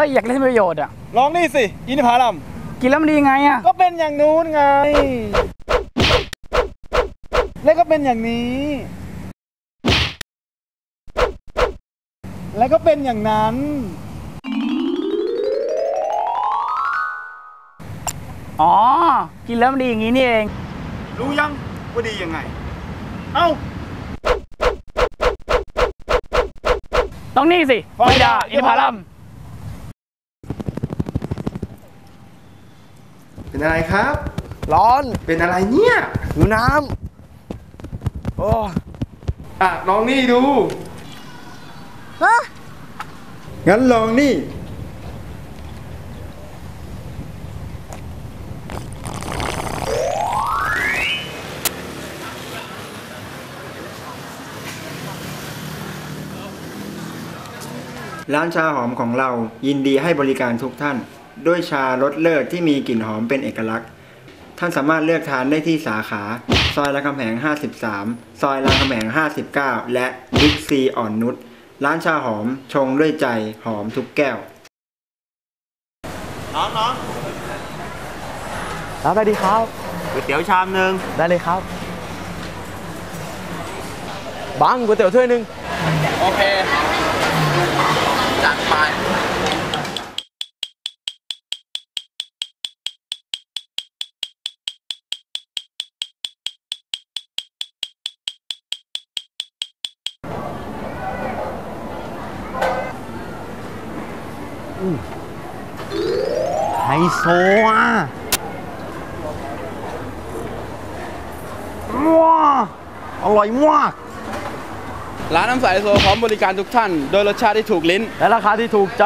ฮ้ยอยากได้ประโยชน์อะ ลองนี่สิ อินทผลัม กินแล้วมันดีไงอะ ก็เป็นอย่างนู้นไง แล้วก็เป็นอย่างนี้ แล้วก็เป็นอย่างนั้น อ๋อ กินแล้วมันดีอย่างนี้นี่เอง รู้ยังว่าดียังไง เอ้าต้องนี่สิฟอยดาอินทผลัม เป็นอะไรครับ ร้อน เป็นอะไรเนี่ยหิวน้ำโอ้อะลองนี่ดูฮะงั้นลองนี่ ร้านชาหอมของเรายินดีให้บริการทุกท่าน ด้วยชารสเลิศที่มีกลิ่นหอมเป็นเอกลักษณ์ ท่านสามารถเลือกทานได้ที่สาขา ซอยรามคำแหง 53 ซอยรามคำแหง 59 และบิ๊กซีอ่อนนุช ร้านชาหอมชงด้วยใจหอมทุกแก้วรับได้ดีครับก๋วยเตี๋ยวชามหนึ่งได้เลยครับ บังก๋วยเตี๋ยวถ้วยหนึ่งโอเค ไฮโซอะว้าอร่อยมาก ร้านน้ำใสโซพร้อมบริการทุกท่าน โดยรสชาติที่ถูกลิ้น และราคาที่ถูกใจ